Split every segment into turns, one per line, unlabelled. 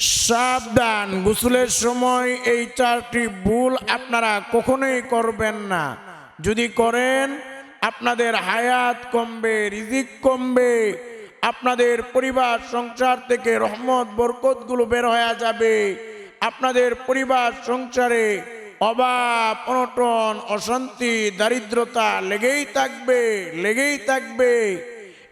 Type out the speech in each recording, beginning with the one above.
সাবধান। গোসলের সময় এই চারটি ভুল আপনারা কখনোই করবেন না। যদি করেন, আপনাদের হায়াত কমবে, রিজিক কমবে, আপনাদের পরিবার, সংসার থেকে রহমত, বরকতগুলো বের হয়ে যাবে। আপনাদের পরিবার, সংসারে অভাব, অনটন, অশান্তি, দারিদ্রতা লেগেই থাকবে লেগেই থাকবে।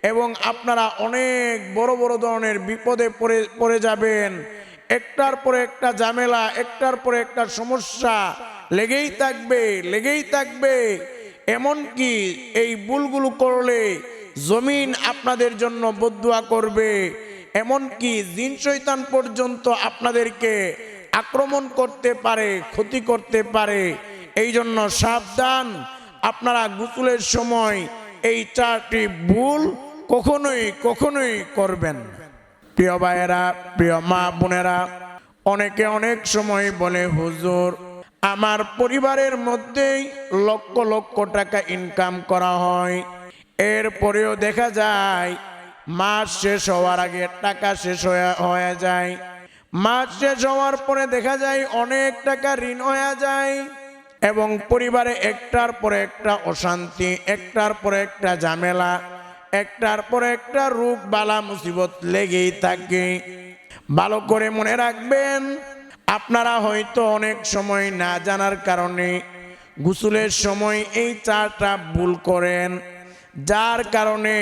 এবং আপনারা অনেক বড় বড় ধরনের বিপদে পড়ে পড়ে যাবেন। একটার পরে একটা ঝামেলা, একটার পরে একটা সমস্যা। লেগেই থাকবে লেগেই থাকবে। এমনকি এই ভুলগুলো করলে জমিন আপনাদের জন্য বদুয়া করবে। এমনকি জিন শৈতান পর্যন্ত আপনাদেরকে আক্রমণ করতে পারে, ক্ষতি করতে পারে। এই জন্য সাবধান। আপনারা গুসুলের সময় এই চারটি ভুল কখনোই কখনোই করবেন। প্রিয় ভাইয়েরা, প্রিয় মা বোনেরা, অনেকে অনেক সময় বলে, হুজুর, আমার পরিবারের মধ্যেই লক্ষ লক্ষ টাকা ইনকাম করা হয়। এরপরেও দেখা যায়, মাস শেষ হওয়ার আগে টাকা শেষ হয়ে যায়। মাস শেষ হওয়ার পরে দেখা যায়, অনেক টাকা ঋণ হয়ে যায় এবং পরিবারে একটার পরে একটা অশান্তি, একটার পরে একটা ঝামেলা। একটার পর একটা রোগ বালা মুসিবত লেগেই থাকে। ভালো করে মনে রাখবেন, আপনারা হয়তো অনেক সময় না জানার কারণে গোসলের সময় এই চারটা ভুল করেন। যার কারণে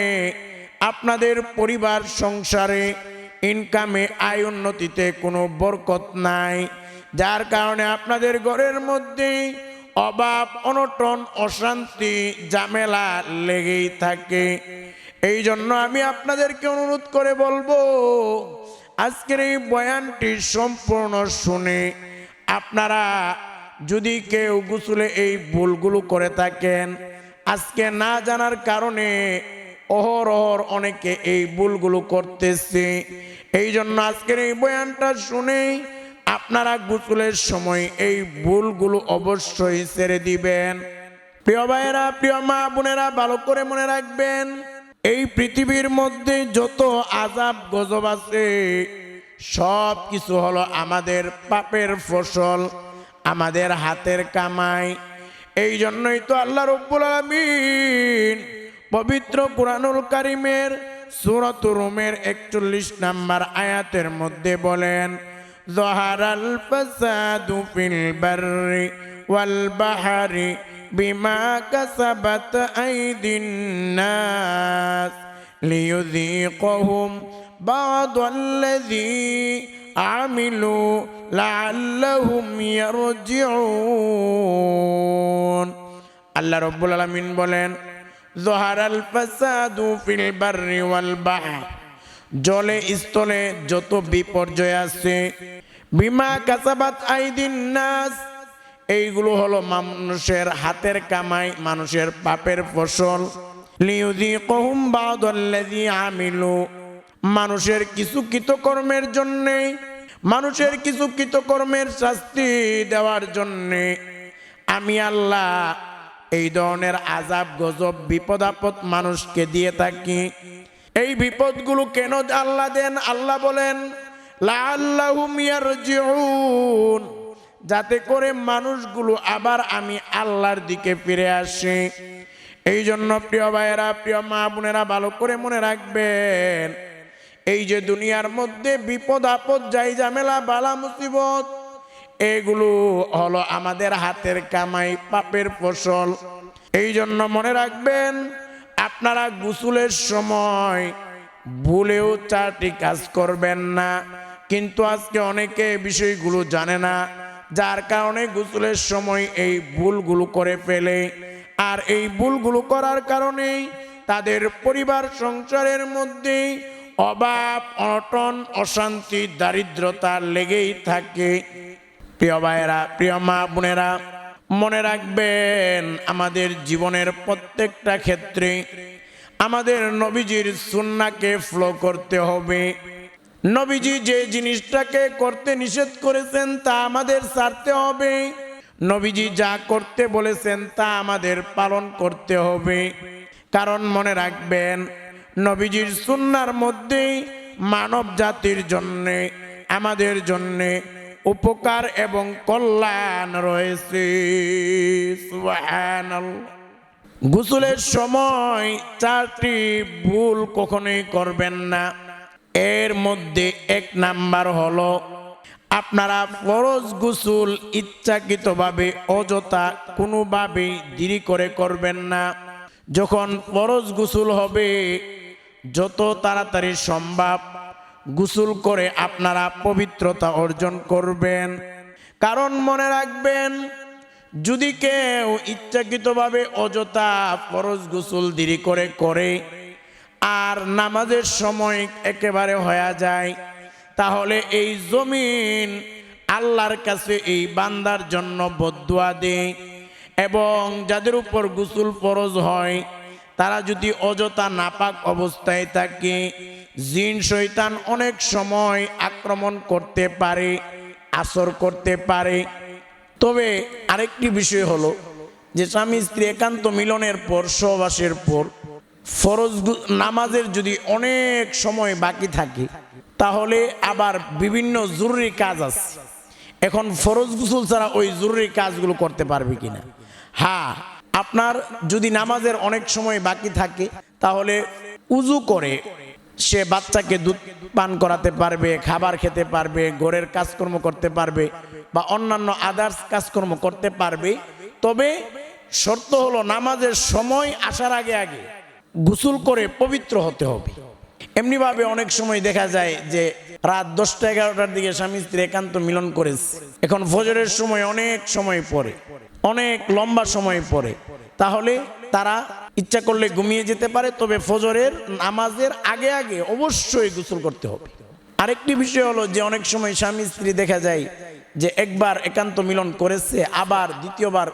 আপনাদের পরিবার, সংসারে ইনকামে আয় উন্নতিতে কোনো বরকত নাই। যার কারণে আপনাদের ঘরের মধ্যে অভাব, অনটন, অশান্তি, ঝামেলা লেগেই থাকে। এই জন্য আমি আপনাদেরকে অনুরোধ করে বলব, আজকের এই বয়ানটি সম্পূর্ণ শুনে আপনারা যদি কেউ গুসলে এই ভুলগুলো করে থাকেন, আজকে না জানার কারণে অহর অহর অনেকে এই ভুলগুলো করতেছে। এই জন্য আজকের এই বয়ানটা শুনে আপনারা গোসলের সময় এই ভুলগুলো অবশ্যই ছেড়ে দিবেন। প্রিয় ভাইয়েরা, প্রিয় মা বোনেরা, ভালো করে মনে রাখবেন এই পৃথিবীর মধ্যে যত আজাব গজব আছে, সব কিছু হলো আমাদের পাপের ফসল, আমাদের হাতের কামাই। এই জন্যই তো আল্লাহ রব্বুল আলমিন পবিত্র কোরআনুল কারিমের সুরত রুমের একচল্লিশ নাম্বার আয়াতের মধ্যে বলেন, জহারাল ফসাদু ফিল বাররি ওয়াল বাহারি بما كسبت أيدي الناس ليذيقهم بعض الذي عملوا لعلهم يرجعون আল্লাহ রব্বুল আলামিন বলেন জহারাল ফাসাদু ফিল বাররি ওয়াল বাহর জলে স্থলে যত বিপর্যয় আছে বিমা কাসাবাত আইদিন নাস এইগুলো হলো মানুষের হাতের কামাই, মানুষের পাপের ফসল। আমিলু। মানুষের কিছু কৃতকর্মের জন্যে, মানুষের কিছু কৃতকর্মের শাস্তি দেওয়ার জন্যে আমি আল্লাহ এই ধরনের আজাব গজব, বিপদ আপদ মানুষকে দিয়ে থাকি। এই বিপদগুলো কেন আল্লাহ দেন? আল্লাহ বলেন লা ইয়ারজিউন। যাতে করে মানুষগুলো আবার আমি আল্লাহর দিকে ফিরে আসি। এই জন্য প্রিয় ভাইয়েরা, প্রিয় মা বোনেরা, ভালো করে মনে রাখবেন, এই যে দুনিয়ার মধ্যে বিপদ, আপদ, যাই ঝামেলা, বালা মুসিবত, এগুলো হলো আমাদের হাতের কামাই, পাপের ফসল। এই জন্য মনে রাখবেন, আপনারা গুসুলের সময় ভুলেও চারটি কাজ করবেন না। কিন্তু আজকে অনেকে বিষয়গুলো জানে না। যার কারণে গুসুলের সময় এই ভুলগুলো করে ফেলে। আর এই ভুলগুলো করার কারণেই তাদের পরিবার সংসারের মধ্যে অভাব, অনটন, অশান্তি, দারিদ্রতা লেগেই থাকে। প্রিয় ভাইয়েরা, প্রিয় মা বোনেরা, মনে রাখবেন, আমাদের জীবনের প্রত্যেকটা ক্ষেত্রে আমাদের নবীজির সুন্নাকে ফলো করতে হবে। নবীজি যে জিনিসটাকে করতে নিষেধ করেছেন তা আমাদের ছাড়তে হবে। নবীজি যা করতে বলেছেন তা আমাদের পালন করতে হবে। কারণ মনে রাখবেন, নবীজির সুন্নার মধ্যেই মানব জাতির জন্যে, আমাদের জন্যে উপকার এবং কল্যাণ রয়েছে। গোসলের সময় চারটি ভুল কখনোই করবেন না। এর মধ্যে এক নাম্বার হলো, আপনারা ফরজ গোসল ইচ্ছাকৃতভাবে অযথা কোনোভাবেই দেরি করে করবেন না। যখন ফরজ গোসল হবে, যত তাড়াতাড়ি সম্ভব গোসল করে আপনারা পবিত্রতা অর্জন করবেন। কারণ মনে রাখবেন, যদি কেউ ইচ্ছাকৃতভাবে অযথা ফরজ গোসল দেরি করে করে আর নামাজের সময় একেবারে হয়ে যায়, তাহলে এই জমিন আল্লাহর কাছে এই বান্দার জন্য বদুয়া দেয়। এবং যাদের উপর গোসল ফরজ হয়, তারা যদি অযথা নাপাক অবস্থায় থাকে, জিন শৈতান অনেক সময় আক্রমণ করতে পারে, আসর করতে পারে। তবে আরেকটি বিষয় হলো, যে স্বামী স্ত্রী একান্ত মিলনের পর, সহবাসের পর ফরজ নামাজের যদি অনেক সময় বাকি থাকে, তাহলে আবার বিভিন্ন জরুরি কাজ আছে। এখন ফরজ গুসুল ছাড়া ওই জরুরি কাজগুলো করতে পারবে কিনা? হ্যাঁ আপনার যদি নামাজের অনেক সময় বাকি থাকে, তাহলে উজু করে সে বাচ্চাকে দুধ পান করাতে পারবে, খাবার খেতে পারবে, ঘরের কাজকর্ম করতে পারবে বা অন্যান্য আদার্স কাজকর্ম করতে পারবে। তবে শর্ত হলো নামাজের সময় আসার আগে আগে গোসল করে পবিত্র হতে হবে। এমনিভাবে অনেক সময় দেখা যায় যে রাত দশটা এগারোটার দিকে স্বামী স্ত্রী একান্ত মিলন করেছে। এখন ফজরের সময় অনেক সময় পরে, অনেক লম্বা সময় পরে। তাহলে তারা ইচ্ছা করলে ঘুমিয়ে যেতে পারে, তবে ফজরের নামাজের আগে আগে অবশ্যই গোসল করতে হবে। আরেকটি বিষয় হলো যে অনেক সময় স্বামী স্ত্রী দেখা যায় যে একবার একান্ত মিলন করেছে, আবার দ্বিতীয়বার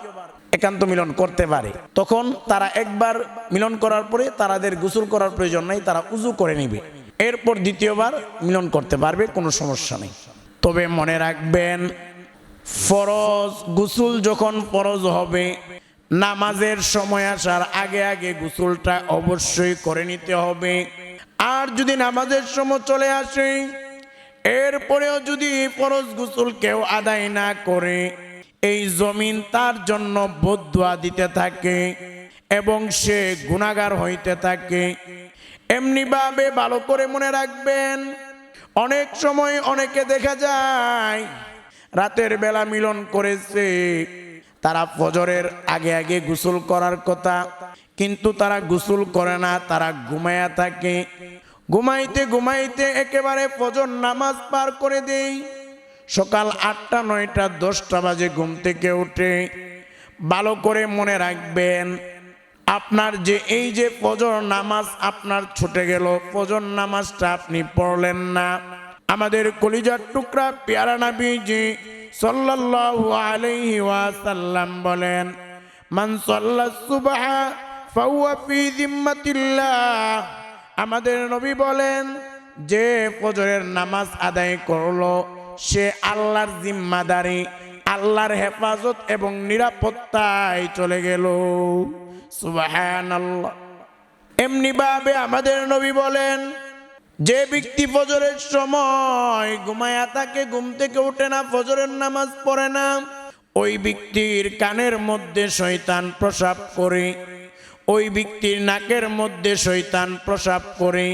একান্ত মিলন করতে পারে। তখন তারা একবার মিলন করার পরে তারাদের গোসল করার প্রয়োজন নাই, তারা উজু করে নিবে। এরপর দ্বিতীয়বার মিলন করতে পারবে, কোনো সমস্যা নেই। তবে মনে রাখবেন, ফরজ গোসল যখন ফরজ হবে, নামাজের সময় আসার আগে আগে গোসলটা অবশ্যই করে নিতে হবে। আর যদি নামাজের সময় চলে আসে, এরপরেও যদি ফরজ গোসল কেউ আদায় না করে এই জমিন তার জন্য বদুয়া দিতে থাকে এবং সে গুণাগার হইতে থাকে। এমনিভাবে ভালো করে মনে রাখবেন, অনেক সময় অনেকে দেখা যায়, রাতের বেলা মিলন করেছে, তারা ফজরের আগে আগে গোসল করার কথা, কিন্তু তারা গোসল করে না, তারা ঘুমায়া থাকে। ঘুমাইতে ঘুমাইতে একেবারে ফজর নামাজ পার করে দেই সকাল আটটা, নয়টা, দশটা বাজে ঘুম থেকে উঠে ভালো করে মনে রাখবেন, আপনার যে এই যে ফজর নামাজ আপনার ছুটে গেল, ফজর নামাজটা আপনি পড়লেন না। আমাদের কলিজার টুকরা পেয়ারা নাবিজি সাল্লাল্লাহু আলাইহি ওয়াসাল্লাম বলেন, মান আমাদের নবী বলেন, যে ফজরের নামাজ আদায় করল সে আল্লাহর জিম্মাদারি, আল্লাহর হেফাজত এবং নিরাপত্তায় চলে গেল। এমনি ভাবে আমাদের নবী বলেন, যে ব্যক্তি ফজরের সময় ঘুমায়া থাকে, ঘুম থেকে ওঠে না, ফজরের নামাজ পড়ে না, ওই ব্যক্তির কানের মধ্যে শয়তান প্রসাব করে, ওই ব্যক্তির নাকের মধ্যে শয়তান প্রসাব করে,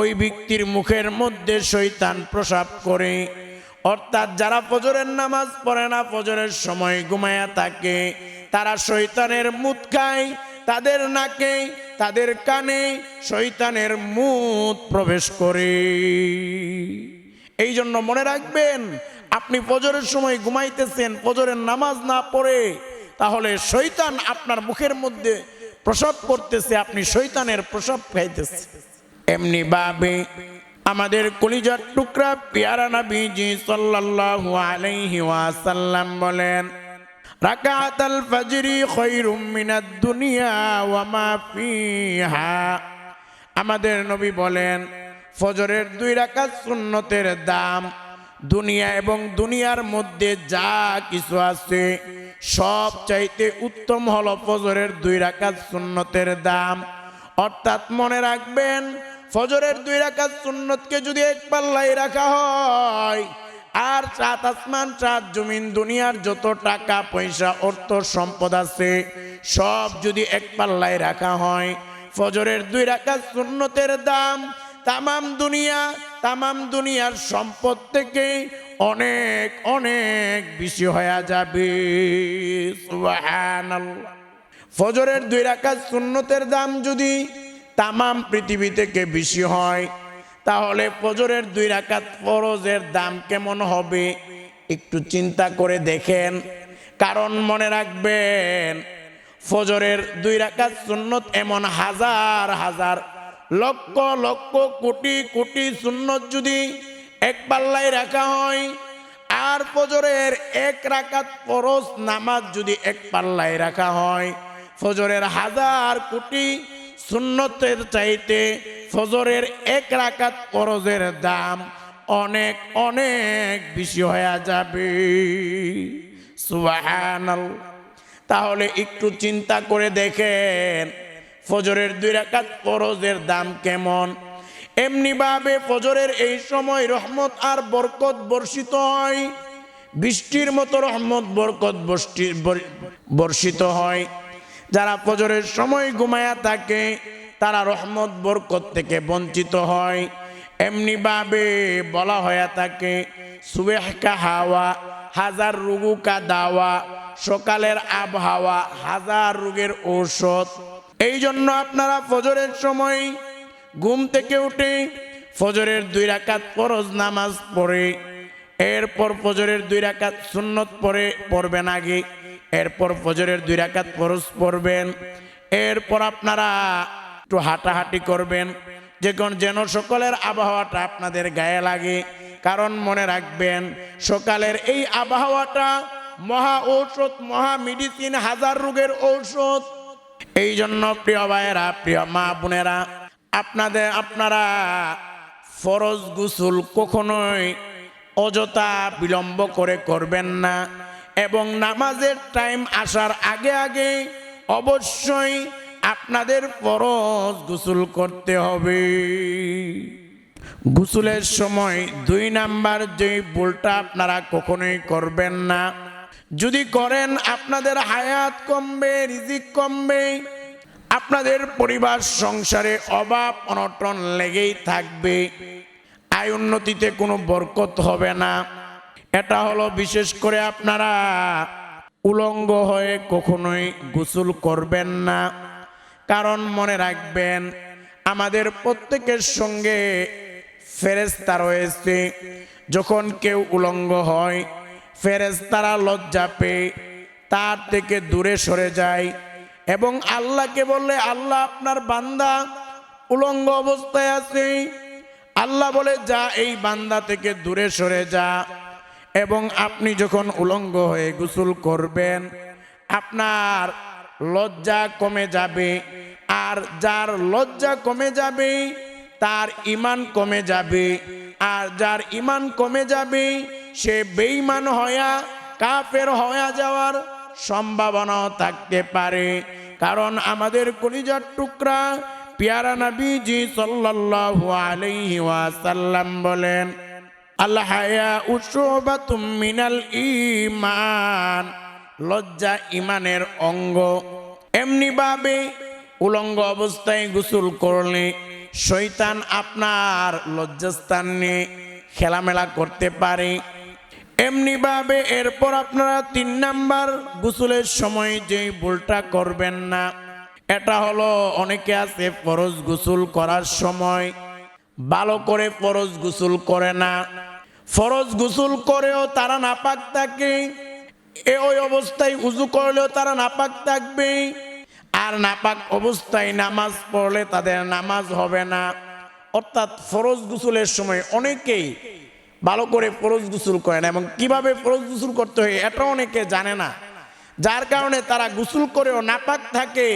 ওই ব্যক্তির মুখের মধ্যে শয়তান প্রসাব করে অর্থাৎ যারা ফজরের নামাজ পড়ে না, ফজরের সময় ঘুমায়া থাকে, তারা শৈতানের মুখ খায়, তাদের নাকে, তাদের কানে শৈতানের মুখ প্রবেশ করে। এই জন্য মনে রাখবেন, আপনি ফজরের সময় ঘুমাইতেছেন, ফজরের নামাজ না পড়ে, তাহলে শৈতান আপনার মুখের মধ্যে প্রসব করতেছে, আপনি শৈতানের প্রসব খাইতেছে এমনি ভাবে আমাদের কলিজার টুকরা পেয়ারা নবীজি সাল্লাল্লাহু আলাইহি ওয়াসাল্লাম বলেন, রাকাতাল ফাজরি খায়রুম মিনাদ দুনিয়া ওয়া মা ফিহা। আমাদের নবী বলেন, ফজরের দুই রাকাত সুন্নতের দাম, দুনিয়া এবং দুনিয়ার মধ্যে যা কিছু আছে, সব চাইতে উত্তম হলো ফজরের দুই রাকাত সুন্নতের দাম। অর্থাৎ মনে রাখবেন ফজরের দুই রাকাত সুন্নতকে যদি এক পাল্লায় রাখা হয়, আর চাঁদ আসমান, চাঁদ জমিন, দুনিয়ার যত টাকা, পয়সা, অর্থ, সম্পদ আছে, সব যদি এক পাল্লায় রাখা হয়, ফজরের দুই রাকাত সুন্নতের দাম তামাম দুনিয়া, তামাম দুনিয়ার সম্পদ থেকে অনেক অনেক বেশি হয়ে যাবে। ফজরের দুই রাকাত সুন্নতের দাম যদি তামাম পৃথিবী থেকে বেশি হয়। তাহলে ফজরের দুই রাকাত ফরজের দাম কেমন হবে? একটু চিন্তা করে দেখেন। কারণ মনে রাখবেন, ফজরের দুই রাকাত সুন্নত এমন হাজার হাজার, লক্ষ লক্ষ, কোটি কোটি সুন্নত যদি এক পাল্লায় রাখা হয়, আর ফজরের এক রাকাত ফরজ নামাজ যদি এক পাল্লায় রাখা হয়, ফজরের হাজার, কোটি সুন্নতের চাইতে ফজরের এক রাকাত ফরজের দাম অনেক অনেক বেশি হয়ে যাবে। সুবহানাল্লাহ তাহলে একটু চিন্তা করে দেখেন, ফজরের দুই রাকাত ফরজের দাম কেমন? এমনি ভাবে ফজরের এই সময় রহমত আর বরকত বর্ষিত হয়, বৃষ্টির মতো রহমত, বরকত বর্ষিত হয়। যারা ফজরের সময় ঘুমায়া থাকে, তারা রহমত, বরকত থেকে বঞ্চিত হয়। এমনি ভাবে বলা হয়ে থাকে, সুবেহ কা হাওয়া, হাজার রুগু কা দাওয়া, সকালের আবহাওয়া, হাজার রোগের ঔষধ। এই জন্য আপনারা ফজরের সময় ঘুম থেকে উঠে ফজরের দুই রাকাত ফরজ নামাজ পড়ে, এরপর ফজরের দুই রাকাত সুন্নত পড়ে, পড়বেন আগে। এরপর ফজরের দুই রাকাত ফরজ পড়বেন। এরপর আপনারা একটু হাঁটাহাঁটি করবেন। যে কোন যেন সকলের আবহাওয়াটা আপনাদের গায়ে লাগে, কারণ মনে রাখবেন, সকালের এই আবহাওয়াটা মহা ঔষধ, মহা মেডিসিন হাজার রোগের ঔষধ। এই জন্য প্রিয় ভাইয়েরা, প্রিয় মা বোনেরা, আপনাদের, আপনারা ফরজ গুসুল কখনোই অযথা বিলম্ব করে করবেন না। এবং নামাজের টাইম আসার আগে আগে অবশ্যই আপনাদের ফরজ গুসুল করতে হবে। গুসুলের সময় দুই নাম্বার যে ভুলটা আপনারা কখনোই করবেন না। যদি করেন, আপনাদের হায়াত কমবে, রিজিক কমবে, আপনাদের পরিবার, সংসারে অভাব, অনটন লেগেই থাকবে। আয় উন্নতিতে কোনো বরকত হবে না। এটা হলো বিশেষ করে আপনারা উলঙ্গ হয়ে কখনোই গোসল করবেন না। কারণ মনে রাখবেন, আমাদের প্রত্যেকের সঙ্গে ফেরেস্তা রয়েছে। যখন কেউ উলঙ্গ হয় ফেরেস্তারা লজ্জা পেয়ে তার থেকে দূরে সরে যায় এবং আল্লাহকে বললে, আল্লাহ আপনার বান্দা উলঙ্গ অবস্থায় আছে। আল্লাহ বলে, যা এই বান্দা থেকে দূরে সরে যা। এবং আপনি যখন উলঙ্গ হয়ে গোসল করবেন, আপনার লজ্জা কমে যাবে। আর যার লজ্জা কমে যাবে, তার ইমান কমে যাবে। আর যার ইমান কমে যাবে, সে বেঈমান হয়া, কাফের হয়ে যাওয়ার সম্ভাবনাও থাকতে পারে। কারণ আমাদের কলিজার টুকরা পিয়ারা নবীজি সাল্লাল্লাহু আলাইহি ওয়াসাল্লাম বলেন ঈমান, লজ্জা ইমানের অঙ্গ। এমনি ভাবে উলঙ্গ অবস্থায় গোসল করলে শৈতান আপনার লজ্জাস্থান নিয়ে খেলামেলা করতে পারে। এমনি ভাবে এরপর আপনারা তিন নাম্বার গোসলের সময় যে ভুলটা করবেন না, এটা হলো অনেকে আছে ফরজ গোসল করার সময়, ভালো করে ফরজ গোসল করে না। ফরজ গোসল করেও তারা নাপাক থাকে এ ওই অবস্থায় উজু করলেও তারা নাপাক থাকবে। আর নাপাক অবস্থায় নামাজ পড়লে তাদের নামাজ হবে না। অর্থাৎ ফরজ গোসলের সময় অনেকেই ভালো করে ফরজ গোসল করে না এবং কীভাবে ফরজ গোসল করতে হয় এটা অনেকে জানে না। যার কারণে তারা গোসল করেও নাপাক থাকে,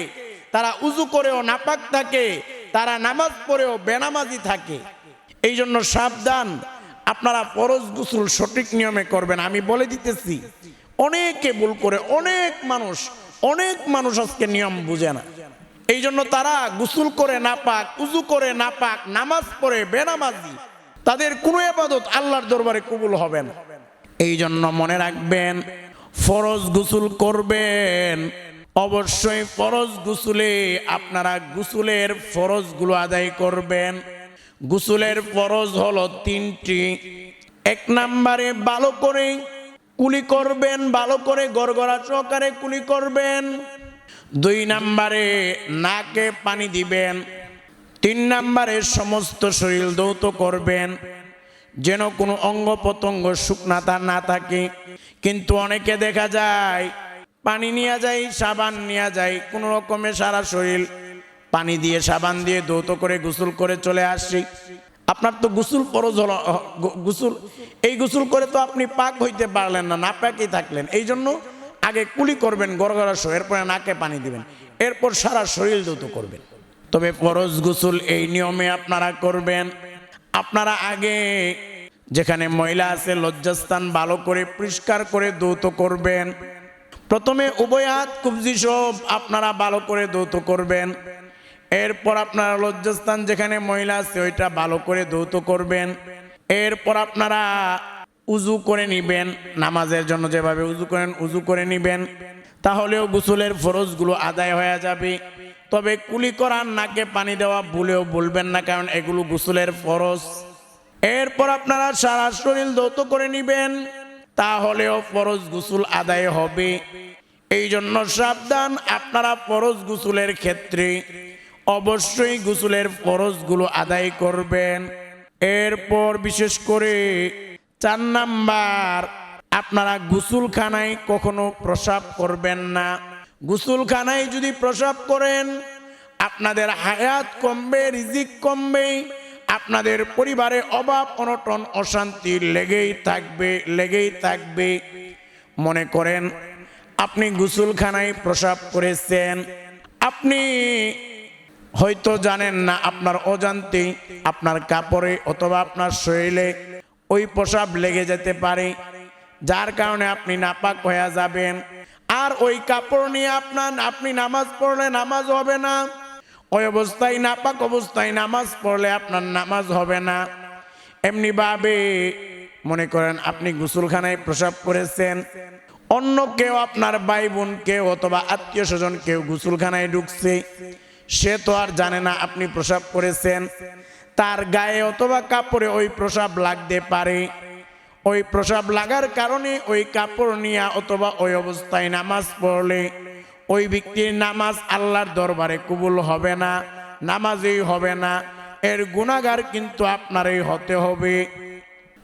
তারা উজু করেও নাপাক থাকে, তারা নামাজ পড়েও বেনামাজি থাকে। এই জন্য সাবধান আপনারা ফরজ গোসল সঠিক নিয়মে করবেন, আমি বলে দিতেছি। অনেকে ভুল করে, অনেক মানুষ অনেক মানুষ আজকে নিয়ম বুঝে না। এই জন্য তারা গোসল করে না পাক, উজু করে না পাক, নামাজ পড়ে বেনামাজি, তাদের কোনো এবাদত আল্লাহর দরবারে কবুল হবে না। এই জন্য মনে রাখবেন, ফরজ গোসল করবেন। অবশ্যই ফরজ গুসুলে আপনারা গুসুলের ফরজগুলো আদায় করবেন। গুসুলের ফরজ হলো তিনটি। এক নাম্বারে ভালো করে কুলি করবেন, ভালো করে গড়গড়া সহকারে কুলি করবেন। দুই নাম্বারে নাকে পানি দিবেন। তিন নাম্বারে সমস্ত শরীর দৌত করবেন। যেন কোনো অঙ্গ প্রত্যঙ্গ শুকনাতা না থাকে। কিন্তু অনেকে দেখা যায়, পানি নিয়ে যায়, সাবান নিয়ে যায়, কোনো রকমে সারা শরীর পানি দিয়ে, সাবান দিয়ে দৌত করে গোসল করে চলে আসছি। আপনার তো গোসল ফরজ হলো গোসল, এই গোসল করে তো আপনি পাক হইতে পারলেন না না পাকই থাকলেন। এই জন্য আগে কুলি করবেন, গড়গড়া শো এরপরে নাকে পানি দিবেন, এরপর সারা শরীর দৌত করবেন। তবে ফরজ গোসল এই নিয়মে আপনারা করবেন। আপনারা আগে যেখানে মহিলা আছে, লজ্জাস্থান ভালো করে পরিষ্কার করে দৌত করবেন। প্রথমে উভয় হাত কুবজি সব আপনারা ভালো করে দৌত করবেন। এরপর আপনারা লজ্জাস্থান যেখানে মহিলা আছে, ওইটা ভালো করে দৌত করবেন। এরপর আপনারা উজু করে নিবেন, নামাজের জন্য যেভাবে উজু করেন, উজু করে নিবেন। তাহলেও গোসলের ফরজগুলো আদায় হয়ে যাবে। তবে কুলি করার নাকে পানি দেওয়া ভুলেও বলবেন না, কারণ এগুলো গোসলের ফরজ। এরপর আপনারা সারা শরীর দৌত করে নিবেন, তাহলেও ফরজ গুসুল আদায় হবে। এই জন্য সাবধান, আপনারা ফরজ গুসুলের ক্ষেত্রে অবশ্যই গুসুলের ফরজগুলো আদায় করবেন। এরপর বিশেষ করে চার নাম্বার, আপনারা গুসুলখানায় কখনো প্রসাব করবেন না। গুসুলখানায় যদি প্রসাব করেন, আপনাদের হায়াত কমবে, রিজিক কমবে, আপনাদের পরিবারে অভাব, অনটন, অশান্তি লেগেই থাকবে লেগেই থাকবে। মনে করেন, আপনি গুসুলখানায় প্রসাব করেছেন, আপনি হয়তো জানেন না আপনার অজান্তে আপনার কাপড়ে অথবা আপনার শরীরে ওই প্রসাব লেগে যেতে পারে, যার কারণে আপনি নাপাক হয়ে যাবেন। আর ওই কাপড় নিয়ে আপনার, আপনি নামাজ পড়লে নামাজ হবে না। ওই অবস্থায় নাপাক অবস্থায় নামাজ পড়লে আপনার নামাজ হবে না। এমনি ভাবে মনে করেন আপনি গোসলখানায় প্রসাব করেছেন, অন্য কেউ আপনার ভাই বোন কেউ অথবা আত্মীয় স্বজন কেউ গোসলখানায় ঢুকছে সে তো আর জানে না আপনি প্রসাব করেছেন। তার গায়ে অথবা কাপড়ে ওই প্রসাব লাগতে পারে। ওই প্রসাব লাগার কারণে ওই কাপড় নিয়ে অথবা ওই অবস্থায় নামাজ পড়লে ওই ব্যক্তির নামাজ আল্লাহর দরবারে কবুল হবে না, নামাজেই হবে না। এর গুণাগার কিন্তু আপনারই হতে হবে।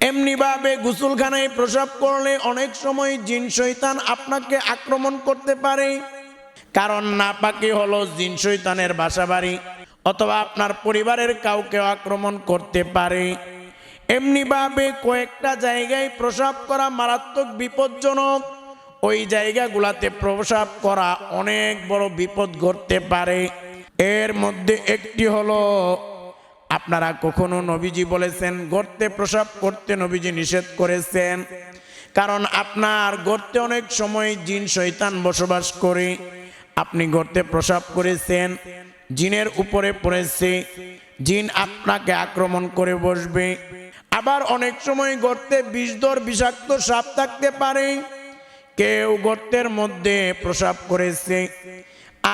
এমনিভাবে গুসলখানায় প্রসাব করলে অনেক সময় জিন শৈতান আপনাকে আক্রমণ করতে পারে। কারণ নাপাকি হলো জিন শৈতানের বাসা বাড়ি অথবা আপনার পরিবারের কাউকে আক্রমণ করতে পারে। এমনিভাবে কয়েকটা জায়গায় প্রসাব করা মারাত্মক বিপজ্জনক, ওই জায়গাগুলাতে প্রসাব করা অনেক বড় বিপদ ঘটতে পারে। এর মধ্যে একটি হলো, আপনারা কখনো নবীজি বলেছেন, গর্তে প্রসাব করতে নবীজি নিষেধ করেছেন। কারণ আপনার গর্তে অনেক সময় জিন শৈতান বসবাস করে। আপনি গর্তে প্রসাব করেছেন, জিনের উপরে পড়েছে, জিন আপনাকে আক্রমণ করে বসবে। আবার অনেক সময় গর্তে বিষধর বিষাক্ত সাপ থাকতে পারে। কেউ গর্তের মধ্যে প্রসাব করেছে,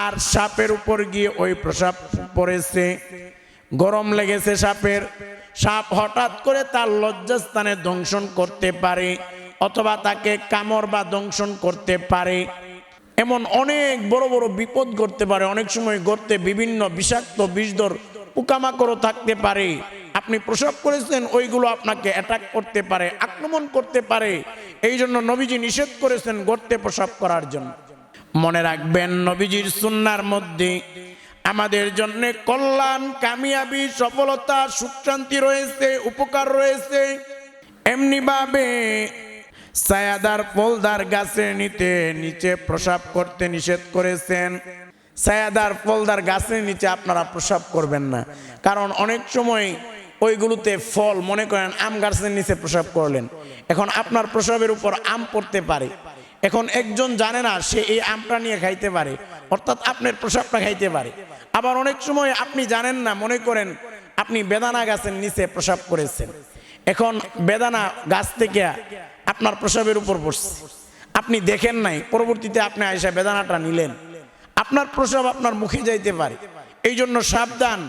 আর সাপের উপর গিয়ে ওই প্রসাব পড়েছে। গরম লেগেছে সাপের, সাপ হঠাৎ করে তার লজ্জাস্থানে দংশন করতে পারে, অথবা তাকে কামড় বা দংশন করতে পারে। এমন অনেক বড় বড় বিপদ ঘটতে পারে, অনেক সময় ঘটতে বিভিন্ন বিষাক্ত বিষধর পোকামাকড়ও থাকতে পারে। আপনি প্রসব করেছেন, ওইগুলো আপনাকে অ্যাটাক করতে পারে, আক্রমণ করতে পারে। এই জন্য নবীজি নিষেধ করেছেন গর্তে প্রসব করার জন্য। মনে রাখবেন, নবীজির সুন্নার মধ্যে আমাদের জন্য কল্যাণ, কামিয়াবি, সফলতা সুখ শান্তি রয়েছে, উপকার রয়েছে। এমনিভাবে সায়াদার ফলদার গাছের নিতে নিচে প্রসাব করতে নিষেধ করেছেন। সায়াদার ফলদার গাছের নিচে আপনারা প্রসাব করবেন না। কারণ অনেক সময় ওইগুলোতে ফল, মনে করেন আম গাছের নিচে প্রসাব করলেন। এখন আপনার প্রসাবের উপর আম পড়তে পারে। এখন একজন জানে না, সে এই আমটা নিয়ে খাইতে পারে। অর্থাৎ আপনার প্রসাবটা খাইতে পারে। আবার অনেক সময় আপনি জানেন না, মনে করেন আপনি বেদানা গাছের নিচে প্রসাব করেছেন। এখন বেদানা গাছ থেকে আপনার প্রসাবের উপর পড়ছে আপনি দেখেন নাই, পরবর্তীতে আপনি আয়সা বেদানাটা নিলেন। আপনার প্রসাব আপনার মুখে যাইতে পারে। এই জন্য সাবধান।